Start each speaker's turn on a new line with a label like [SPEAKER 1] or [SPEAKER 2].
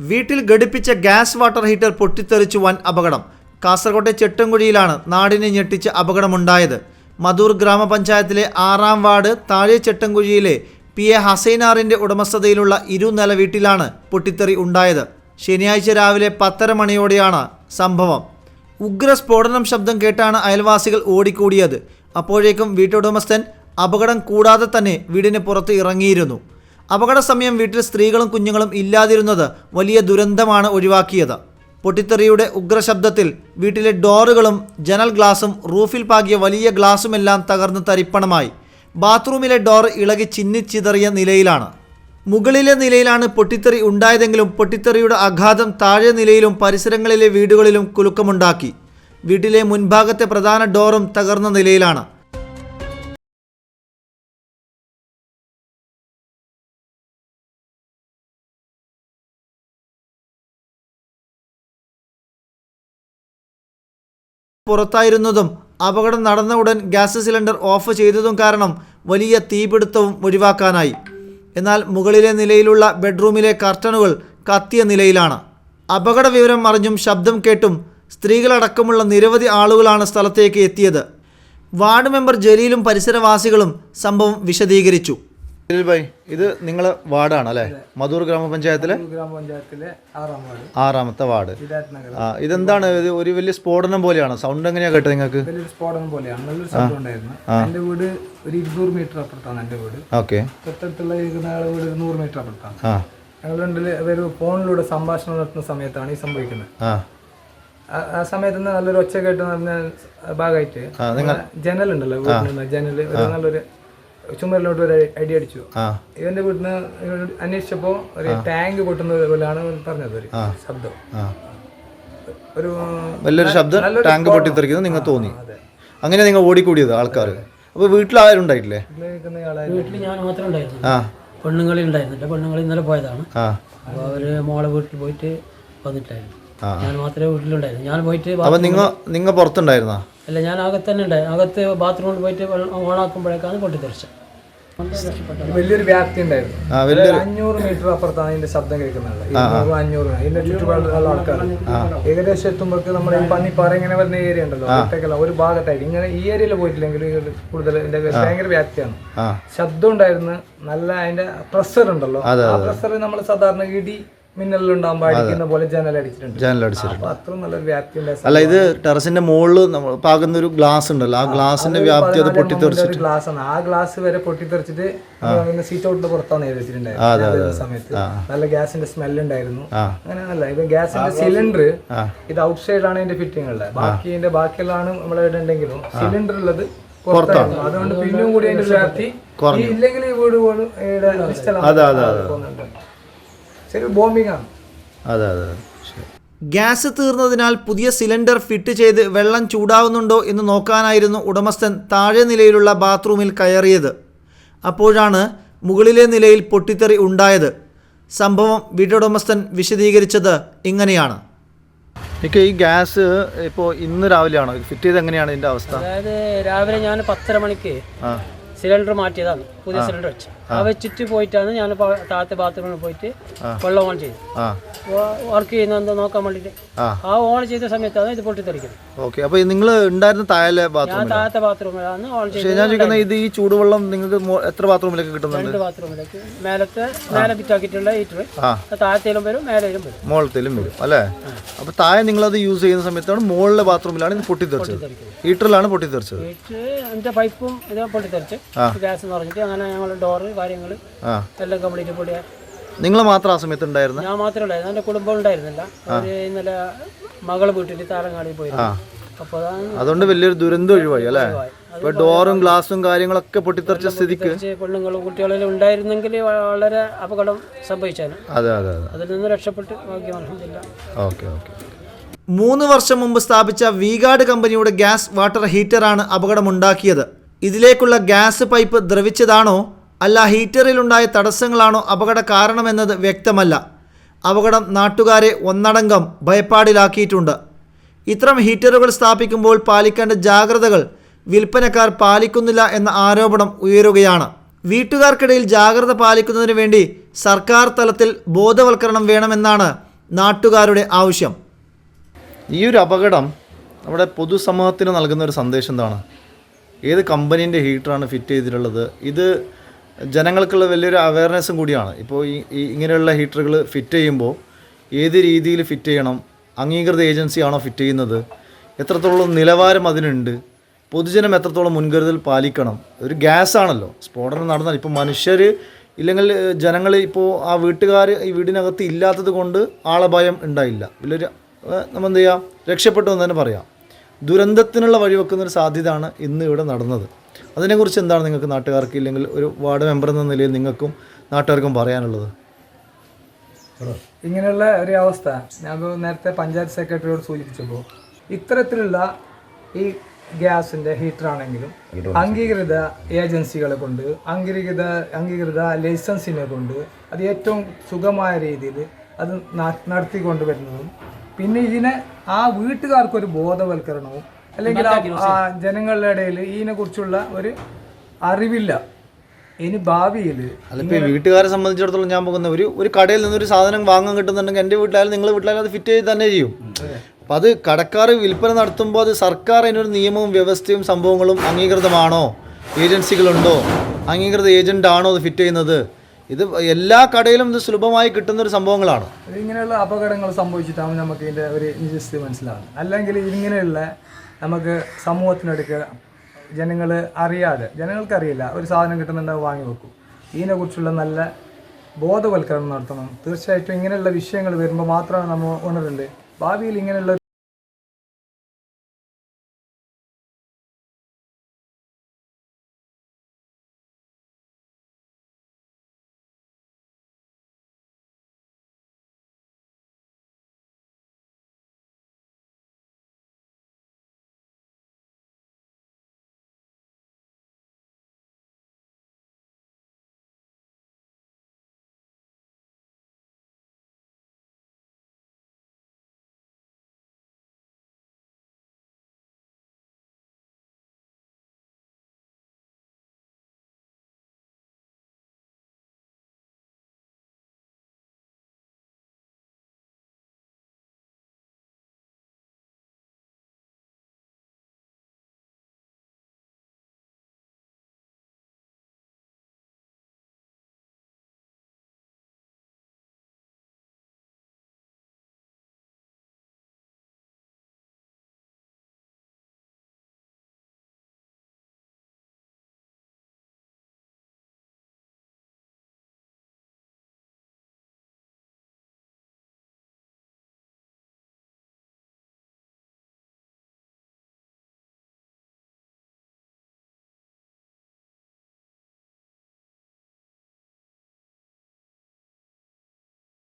[SPEAKER 1] വീട്ടിൽ ഘടിപ്പിച്ച gas water heater പൊട്ടിത്തെറിച്ചു വൻ അപകടം. കാസർകോട്ടെ ചെട്ടൻകുഴിയിലാണ് നാടിനെ ഞെട്ടിച്ച് അപകടമുണ്ടായത്. മധൂർ ഗ്രാമപഞ്ചായത്തിലെ ആറാം വാർഡ് താഴെ ചെട്ടൻകുഴിയിലെ പി എ ഹസൈനാറിന്റെ ഉടമസ്ഥതയിലുള്ള ഇരുനില വീട്ടിലാണ് പൊട്ടിത്തെറി ഉണ്ടായത്. ശനിയാഴ്ച രാവിലെ പത്തര മണിയോടെയാണ് സംഭവം. ഉഗ്ര സ്ഫോടനം ശബ്ദം കേട്ടാണ് അയൽവാസികൾ ഓടിക്കൂടിയത്. അപ്പോഴേക്കും വീട്ടുടമസ്ഥൻ അപകടം കൂടാതെ തന്നെ വീടിന് പുറത്ത് ഇറങ്ങിയിരുന്നു. അപകട സമയം വീട്ടിൽ സ്ത്രീകളും കുഞ്ഞുങ്ങളും ഇല്ലാതിരുന്നത് വലിയ ദുരന്തമാണ് ഒഴിവാക്കിയത്. പൊട്ടിത്തെറിയുടെ ഉഗ്രശബ്ദത്തിൽ വീട്ടിലെ ഡോറുകളും ജനൽ ഗ്ലാസും റൂഫിൽ പാകിയ വലിയ ഗ്ലാസുമെല്ലാം തകർന്ന് തരിപ്പണമായി. ബാത്റൂമിലെ ഡോർ ഇളകി ചിന്നിച്ചിതറിയ നിലയിലാണ്. മുകളിലെ നിലയിലാണ് പൊട്ടിത്തെറി ഉണ്ടായതെങ്കിലും പൊട്ടിത്തെറിയുടെ ആഘാതം താഴെ നിലയിലും പരിസരങ്ങളിലെ വീടുകളിലും കുലുക്കമുണ്ടാക്കി. വീട്ടിലെ മുൻഭാഗത്തെ പ്രധാന ഡോറും തകർന്ന നിലയിലാണ്. പുറത്തായിരുന്നതും അപകടം നടന്ന ഉടൻ ഗ്യാസ് സിലിണ്ടർ ഓഫ് ചെയ്തതും കാരണം വലിയ തീപിടുത്തവും ഒഴിവാക്കാനായി. എന്നാൽ മുകളിലെ നിലയിലുള്ള ബെഡ്റൂമിലെ കർട്ടനുകൾ കത്തിയ നിലയിലാണ്. അപകട വിവരം അറിഞ്ഞും ശബ്ദം കേട്ടും സ്ത്രീകളടക്കമുള്ള നിരവധി ആളുകളാണ് സ്ഥലത്തേക്ക് എത്തിയത്. വാർഡ് മെമ്പർ ജലീലും പരിസരവാസികളും സംഭവം വിശദീകരിച്ചു. ജലീൽ ഭായ് ഇത് നിങ്ങളെ വാർഡാണ് അല്ലേ? മധൂർ ഗ്രാമപഞ്ചായത്തിലെ?
[SPEAKER 2] ഗ്രാമപഞ്ചായത്തിലെ ആറാം വാർഡ്.
[SPEAKER 1] ആറാമത്തെ വാർഡ്. ആ ഇതെന്താണ്? ഇത് ഒരു വലിയ സ്ഫോടനം പോലെയാണ്? സൗണ്ട് എങ്ങനെയാ കേട്ടത് നിങ്ങൾക്ക്?
[SPEAKER 2] സ്ഫോടനം പോലെയാണ്. നല്ലൊരു ശബ്ദം ഉണ്ടായിരുന്നു. എന്റെ വീട് ഒരു ഇരുന്നൂറ് മീറ്റർ അപ്പുറത്താണ് എന്റെ വീട്.
[SPEAKER 1] ഓക്കെ.
[SPEAKER 2] തൊട്ടടുത്തുള്ള ഇരിക്കുന്ന ആളെ വീട് നൂറ് മീറ്റർ അപ്പുറത്താണ്. ഞങ്ങൾ രണ്ടിൽ ഒരു ഫോണിലൂടെ സംഭാഷണം നടത്തുന്ന സമയത്താണ് ഈ സംഭവിക്കുന്നത്.
[SPEAKER 1] ആ.
[SPEAKER 2] സമയത്ത് നല്ലൊരു ഒച്ച കേട്ട് നടന്ന ഭാഗമായിട്ട് ജനലുണ്ടല്ലോ വീട്ടിൽ ജനൽ ഒരു നല്ലൊരു ചുമരിലോട്ട് ഒരു അടി അടിച്ചു.
[SPEAKER 1] ഇവന്റെ
[SPEAKER 2] ഇവന്റെ വീട്ടിന് അന്വേഷിച്ചപ്പോ ഒരു ടാങ്ക് പൊട്ടുന്നത് പോലെയാണ് പറഞ്ഞത് ഒരു ശബ്ദം. ഒരു
[SPEAKER 1] വലിയൊരു ശബ്ദം ടാങ്ക് പൊട്ടിത്തെറിക്കുന്നത് നിങ്ങൾ തോന്നി. അങ്ങനെ നിങ്ങൾ ഓടിക്കൂടിയത് ആൾക്കാർ അപ്പൊ വീട്ടിൽ ആരും ഉണ്ടായിട്ടില്ലേ?
[SPEAKER 3] വീട്ടിൽ ഞാൻ മാത്രമേ ഉണ്ടായിരുന്നു പെണ്ണുങ്ങളി ഉണ്ടായിരുന്നില്ല. പെണ്ണുങ്ങൾ ഇന്നലെ പോയതാണ്.
[SPEAKER 1] അപ്പൊ
[SPEAKER 3] അപ്പോൾ അവർ മോളെ വീട്ടിൽ പോയിട്ട് വന്നിട്ടായിരുന്നു. ഞാൻ മാത്രമേ വീട്ടിലുണ്ടായിരുന്നു ഞാൻ പോയിട്ട്
[SPEAKER 1] നിങ്ങൾ നിങ്ങൾ പുറത്തുണ്ടായിരുന്നാ?
[SPEAKER 3] അല്ല ഞാൻ അകത്ത് തന്നെ ഉണ്ടായി അകത്ത് ബാത്റൂമിൽ പോയിട്ട് വെള്ളം ഓണാക്കുമ്പോഴേക്കാണ് പൊട്ടിത്തെറിച്ചത്.
[SPEAKER 2] വലിയൊരു വ്യാപ്തി ഉണ്ടായിരുന്നു. അഞ്ഞൂറ് മീറ്റർ അപ്പുറത്താണ് അതിന്റെ ശബ്ദം കേൾക്കുന്നത് ഇരുന്നൂറ് അഞ്ഞൂറ് ഇതിന്റെ ചുറ്റുപാടുള്ള ആൾക്കാർ ഏകദേശം എത്തുമ്പോഴേക്ക് നമ്മുടെ ഈ പന്നിപ്പാറ ഇങ്ങനെ വരുന്ന ഏരിയ ഉണ്ടല്ലോ ഒറ്റക്കല്ല ഒരു ഭാഗത്തായിട്ട്. ഇങ്ങനെ ഈ ഏരിയയിൽ പോയിട്ടില്ലെങ്കിൽ കൂടുതൽ ഇതിന്റെ ഭയങ്കര വ്യാപ്തിയാണ്. ശബ്ദം ഉണ്ടായിരുന്നു നല്ല അതിന്റെ പ്രഷർ ഉണ്ടല്ലോ. ആ പ്രഷർ നമ്മൾ സാധാരണ ഇടി മിന്നലുണ്ടാകുമ്പോൾ അടിക്കുന്ന പോലെ ജനൽ അടിച്ചിട്ടുണ്ട്.
[SPEAKER 1] ജനൽ
[SPEAKER 2] അടിച്ചിട്ടുണ്ട്. അത്ര നല്ലൊരു വ്യാപ്തി
[SPEAKER 1] അല്ല ഇത് ടെറസിന്റെ മുകളിൽ നമ്മൾ പാകുന്ന ഒരു ഗ്ലാസ് ഉണ്ടല്ലോ ആ ഗ്ലാസിന്റെ വ്യാപ്തി അത്
[SPEAKER 2] പൊട്ടിത്തെറിച്ചിട്ട്. ഗ്ലാസ് ആണ്. ആ ഗ്ലാസ് വരെ പൊട്ടിത്തെറിച്ചിട്ട് സീറ്റ് ഔട്ടിന്റെ പുറത്താണ് എഴുതി വെച്ചിട്ടുണ്ടായിരുന്നത് ഞാൻ വരുന്ന സമയത്ത്. നല്ല ഗ്യാസിന്റെ സ്മെൽ ഉണ്ടായിരുന്നു. അങ്ങനെ നല്ല ഇത് ഗ്യാസിന്റെ സിലിണ്ടർ ഇത് ഔട്ട് ആണ് ഇതിന്റെ ഫിറ്റിംഗ് ഉള്ളത്. ബാക്കി ഇതിന്റെ ബാക്കിയുള്ളതാണ് നമ്മളെ ഇവിടെ ഉണ്ടെങ്കിലും സിലിണ്ടർ ഉള്ളത് പുറത്താണ്. അതുകൊണ്ട് പിന്നെയും കൂടി അതിന്റെ വ്യാപ്തി ഈ ഇല്ലെങ്കിൽ ഈ വീട് പോലും അതെ നിശ്ചലമാണ്. ശരി ബോംബിംഗ് ആണ്
[SPEAKER 1] അതെ അതെ അതെ. ശരി. ഗ്യാസ് തീർന്നതിനാൽ പുതിയ സിലിണ്ടർ ഫിറ്റ് ചെയ്ത് വെള്ളം ചൂടാവുന്നുണ്ടോ എന്ന് നോക്കാനായിരുന്നു ഉടമസ്ഥൻ താഴെ നിലയിലുള്ള ബാത്റൂമിൽ കയറിയത്. അപ്പോഴാണ് മുകളിലെ നിലയിൽ പൊട്ടിത്തെറി ഉണ്ടായത്. സംഭവം വീട്ടുടമസ്ഥൻ വിശദീകരിച്ചത് ഇങ്ങനെയാണ്. എനിക്ക് ഈ ഗ്യാസ് ഇപ്പോൾ ഇന്ന് രാവിലെയാണോ? ഫിറ്റ് ചെയ്ത് എങ്ങനെയാണ് ഇതിന്റെ അവസ്ഥ?
[SPEAKER 3] അതായത് രാവിലെ ഞാൻ പത്തര മണിക്ക്
[SPEAKER 1] ആ.
[SPEAKER 3] സിലിണ്ടർ മാറ്റിയതാണ്. പുതിയ സിലിണ്ടർ വെച്ച്. ആ വെച്ചിട്ട് പോയിട്ടാണ് ഞാൻ താഴത്തെ ബാത്റൂമിൽ പോയിട്ട് വെള്ളം ഓൺ ചെയ്തു വർക്ക് ചെയ്യുന്ന എന്താ നോക്കാൻ വേണ്ടിട്ട്
[SPEAKER 1] ആ.
[SPEAKER 3] ഓൺ ചെയ്ത സമയത്താണ് ഇത് പൊട്ടിത്തെറിക്കുന്നത്.
[SPEAKER 1] ഓക്കെ. അപ്പോൾ നിങ്ങൾ ഉണ്ടായിരുന്ന താഴെ
[SPEAKER 3] താഴത്തെ ബാത്റൂമിലാണ് ഓൺ ചെയ്തത്.
[SPEAKER 1] ഇത് ഈ ചൂടുവെള്ളം നിങ്ങൾക്ക് എത്ര ബാത്റൂമിലേക്ക് കിട്ടുന്നുണ്ട്?
[SPEAKER 3] രണ്ട് ബാത്റൂമിലേക്ക്. മേലത്തെ മേലെ ഫിറ്റാക്കിയിട്ടുള്ള ഹീറ്റർ താഴത്തേലും വരും മേലേലും വരും.
[SPEAKER 1] മുകളിലത്തേലും വരും അല്ലേ? അപ്പൊ താഴെ നിങ്ങൾ അത് യൂസ് ചെയ്യുന്ന സമയത്താണ് മുകളിലെ ബാത്റൂമിലാണ് ഇത് പൊട്ടിത്തെറിച്ചത്. ഹീറ്ററിലാണ് പൊട്ടിത്തെറിച്ചത്.
[SPEAKER 3] ഹീറ്റർ എന്റെ പൈപ്പും ഇത് പൊട്ടിത്തെറിച്ച്. ഗ്യാസ് എന്ന് പറഞ്ഞിട്ട് അങ്ങനെ ഞങ്ങൾ ഡോറ് കാര്യങ്ങൾ എല്ലാം കംപ്ലീറ്റ് പൊടിയാ
[SPEAKER 1] നിങ്ങൾ മാത്രം ആ സമയത്ത് ഉണ്ടായിരുന്നു
[SPEAKER 3] ഞാൻ മാത്രമേ ഉണ്ടായിരുന്നു എന്റെ കുടുംബം ഉണ്ടായിരുന്നില്ല ഇന്നലെ മകളെ വീട്ടിൽ താരങ്ങാടി പോയി അപ്പോൾ
[SPEAKER 1] അതുകൊണ്ട് വലിയൊരു ദുരന്തം ഒഴിവായി അല്ലേ? ഡോറും ഗ്ലാസും കാര്യങ്ങളൊക്കെ പൊട്ടിത്തെറിച്ച സ്ഥിതിക്ക്
[SPEAKER 3] പെണ്ണുങ്ങളും കുട്ടികളും ഉണ്ടായിരുന്നെങ്കിൽ വളരെ അപകടം സംഭവിച്ചാണ്
[SPEAKER 1] അതെ അതെ അതെ.
[SPEAKER 3] അതിൽ നിന്ന് രക്ഷപ്പെട്ട്
[SPEAKER 1] ഓക്കെ ഓക്കെ മൂന്ന് വർഷം മുമ്പ് സ്ഥാപിച്ച വീഗാർഡ് കമ്പനിയുടെ ഗ്യാസ് വാട്ടർ ഹീറ്ററാണ് അപകടമുണ്ടാക്കിയത്. ഇതിലേക്കുള്ള ഗ്യാസ് പൈപ്പ് ദ്രവിച്ചതാണോ അല്ല ഹീറ്ററിലുണ്ടായ തടസ്സങ്ങളാണോ അപകട കാരണമെന്നത് വ്യക്തമല്ല. അപകടം നാട്ടുകാരെ ഒന്നടങ്കം ഭയപ്പാടിലാക്കിയിട്ടുണ്ട്. ഇത്തരം ഹീറ്ററുകൾ സ്ഥാപിക്കുമ്പോൾ പാലിക്കേണ്ട ജാഗ്രതകൾ വിൽപ്പനക്കാർ പാലിക്കുന്നില്ല എന്ന ആരോപണം ഉയരുകയാണ്. വീട്ടുകാർക്കിടയിൽ ജാഗ്രത പാലിക്കുന്നതിന് വേണ്ടി സർക്കാർ തലത്തിൽ ബോധവൽക്കരണം വേണമെന്നാണ് നാട്ടുകാരുടെ ആവശ്യം. ഈ ഒരു അപകടം നമ്മുടെ പൊതുസമൂഹത്തിന് നൽകുന്ന ഒരു സന്ദേശം എന്താണ്? ഏത് കമ്പനീന്റെ ഹീറ്ററാണ് ഫിറ്റ് ചെയ്തിട്ടുള്ളത്? ഇത് ജനങ്ങൾക്കുള്ള വലിയൊരു അവയർനെസ്സും കൂടിയാണ്. ഇപ്പോൾ ഈ ഇങ്ങനെയുള്ള ഹീറ്ററുകൾ ഫിറ്റ് ചെയ്യുമ്പോൾ ഏത് രീതിയിൽ ഫിറ്റ് ചെയ്യണം? അംഗീകൃത ഏജൻസിയാണോ ഫിറ്റ് ചെയ്യുന്നത്? എത്രത്തോളം നിലവാരം അതിനുണ്ട്? പൊതുജനം എത്രത്തോളം മുൻകരുതൽ പാലിക്കണം? ഒരു ഗ്യാസ് ആണല്ലോ. സ്ഫോടനം നടന്നാൽ ഇപ്പോൾ മനുഷ്യർ ഇല്ലെങ്കിൽ ജനങ്ങൾ ഇപ്പോൾ ആ വീട്ടുകാർ ഈ വീടിനകത്ത് ഇല്ലാത്തത് കൊണ്ട് ആളഭയം ഉണ്ടായില്ല. വലിയൊരു നമ്മൾ എന്ത് ചെയ്യാം രക്ഷപ്പെട്ടു എന്ന് തന്നെ പറയാം. ദുരന്തത്തിനുള്ള വഴിവെക്കുന്നൊരു സാധ്യതയാണ് ഇന്ന് ഇവിടെ നടന്നത്. അതിനെക്കുറിച്ച് എന്താണ് നിങ്ങൾക്ക് നാട്ടുകാർക്ക് ഇല്ലെങ്കിൽ ഒരു വാർഡ് മെമ്പർ എന്ന നിലയിൽ നിങ്ങൾക്കും നാട്ടുകാർക്കും പറയാനുള്ളത്?
[SPEAKER 2] ഇങ്ങനെയുള്ള ഒരു അവസ്ഥ ഞാൻ നേരത്തെ പഞ്ചായത്ത് സെക്രട്ടറിയോട് സൂചിപ്പിച്ചപ്പോൾ ഇത്തരത്തിലുള്ള ഈ ഗ്യാസിന്റെ ഹീറ്റർ ആണെങ്കിലും അംഗീകൃത ഏജൻസികളെ കൊണ്ട് അംഗീകൃത അംഗീകൃത ലൈസൻസിനെ കൊണ്ട് അത് ഏറ്റവും സുഖമായ രീതിയിൽ അത് നടത്തിക്കൊണ്ട് വരുന്നതും പിന്നെ ഇതിനെ ആ വീട്ടുകാർക്കൊരു ബോധവൽക്കരണവും അല്ലെങ്കിൽ ജനങ്ങളുടെ ഇടയിൽ ഇതിനെ കുറിച്ചുള്ള ഒരു അറിവില്ല. ഇനി ഭാവിയിൽ
[SPEAKER 1] അതിപ്പോൾ വീട്ടുകാരെ സംബന്ധിച്ചിടത്തോളം ഞാൻ പോകുന്ന ഒരു ഒരു കടയിൽ ഒരു സാധനം വാങ്ങാൻ കിട്ടുന്നുണ്ടെങ്കിൽ എന്റെ വീട്ടിലായാലും നിങ്ങളുടെ വീട്ടിലായാലും അത് ഫിറ്റ് ചെയ്ത് തന്നെ ചെയ്യും. അപ്പം അത് കടക്കാർ വിൽപ്പന നടത്തുമ്പോൾ അത് സർക്കാർ അതിനൊരു നിയമവും വ്യവസ്ഥയും സംഭവങ്ങളും അംഗീകൃതമാണോ? ഏജൻസികളുണ്ടോ? അംഗീകൃത ഏജന്റ് ആണോ അത് ഫിറ്റ് ചെയ്യുന്നത്? ഇത് എല്ലാ കടയിലും ഇത് സുലഭമായി കിട്ടുന്ന ഒരു സംഭവങ്ങളാണ്.
[SPEAKER 2] ഇങ്ങനെയുള്ള അപകടങ്ങൾ സംഭവിച്ചിട്ടാണ് നമുക്ക് ഇതിന്റെ ഒരു നിജസ്ഥിതി മനസ്സിലാവുന്നത് അല്ലെങ്കിൽ ഇങ്ങനെയുള്ള നമുക്ക് സമൂഹത്തിനടുക്ക് ജനങ്ങൾ അറിയാതെ ജനങ്ങൾക്കറിയില്ല ഒരു സാധനം കിട്ടുന്നുണ്ടെങ്കിൽ വാങ്ങി വെക്കും. ഇതിനെക്കുറിച്ചുള്ള നല്ല ബോധവൽക്കരണം നടത്തണം. തീർച്ചയായിട്ടും ഇങ്ങനെയുള്ള വിഷയങ്ങൾ വരുമ്പോൾ മാത്രമാണ് നമ്മൾ ഉണരുന്നത് ഭാവിയിൽ ഇങ്ങനെയുള്ള